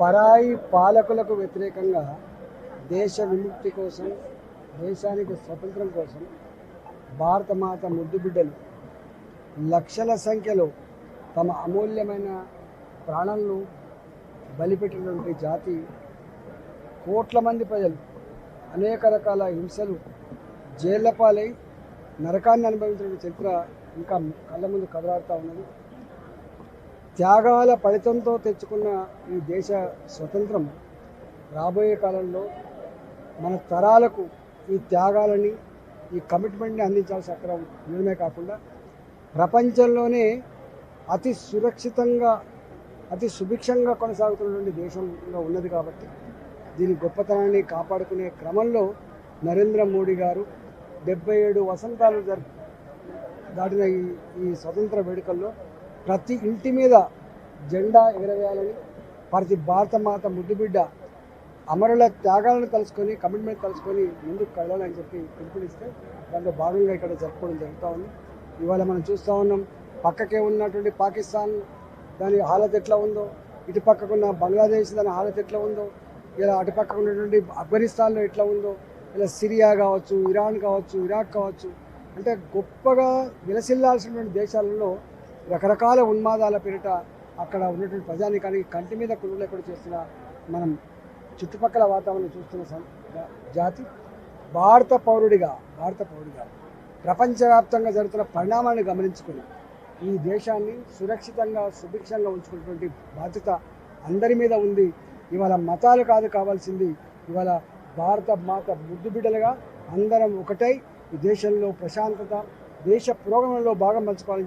పరాయి పాలకులకు వ్యతిరేకంగా దేశ విముక్తి కోసం దేశానికి స్వతంత్రం కోసం భారత మాత ముద్దు బిడ్డలు లక్షల సంఖ్యలో తమ అమూల్యమైన ప్రాణాలను బలిపెట్టినటువంటి జాతి కోట్ల మంది ప్రజలు అనేక రకాల హింసలు జైళ్ళ పాలై నరకాన్ని అనుభవించిన చరిత్ర ఇంకా కళ్ళ ముందు కదలాడుతూ ఉన్నది. త్యాగాల ఫలితంతో తెచ్చుకున్న ఈ దేశ స్వతంత్రం రాబోయే కాలంలో మన తరాలకు ఈ త్యాగాలని ఈ కమిట్మెంట్ని అందించాల్సిన అక్కడ ఉండడమే కాకుండా ప్రపంచంలోనే అతి సురక్షితంగా అతి సుభిక్షంగా కొనసాగుతున్నటువంటి దేశంలో ఉన్నది కాబట్టి దీని గొప్పతనాన్ని కాపాడుకునే క్రమంలో నరేంద్ర మోడీ గారు డెబ్బై ఏడు వసంతాలు జరు దాటిన ఈ ఈ స్వతంత్ర వేడుకల్లో ప్రతి ఇంటి మీద జెండా ఎగరవేయాలని ప్రతి భారత మాత ముద్దుబిడ్డ అమరుల త్యాగాలను కలుసుకొని కమిట్మెంట్ కలుసుకొని ముందుకు కదలాలని చెప్పి పిలుపునిస్తే దాంట్లో భాగంగా ఇక్కడ జరుపుకోవడం జరుగుతూ ఉంది. ఇవాళ మనం చూస్తూ ఉన్నాం పక్కకే ఉన్నటువంటి పాకిస్తాన్ దాని హాలత్ ఎట్లా ఉందో ఇటు పక్కకున్న బంగ్లాదేశ్ దాని హాలత్ ఎట్లా ఉందో ఇలా అటు పక్కకు ఉన్నటువంటి ఆఫ్ఘనిస్తాన్లో ఎట్లా ఉందో ఇలా సిరియా కావచ్చు ఇరాన్ కావచ్చు ఇరాక్ కావచ్చు అంటే గొప్పగా విలసిల్లాల్సినటువంటి దేశాలలో రకరకాల ఉన్మాదాల పేరిట అక్కడ ఉన్నటువంటి ప్రజానికానికి కంటి మీద కుళ్ళు లేకుండా చేస్తున్న మనం చుట్టుపక్కల వాతావరణం చూస్తున్న జాతి భారత పౌరుడిగా భారత పౌరుడిగా ప్రపంచవ్యాప్తంగా జరుగుతున్న పరిణామాలను గమనించుకుని ఈ దేశాన్ని సురక్షితంగా సుభిక్షంగా ఉంచుకున్నటువంటి బాధ్యత అందరి మీద ఉంది. ఇవాళ మతాలు కాదు కావాల్సింది ఇవాళ భారత మాత ముద్దు బిడ్డలుగా అందరం ఒకటై ఈ దేశంలో ప్రశాంతత దేశ పురోగమనంలో భాగం పంచుకోవాలని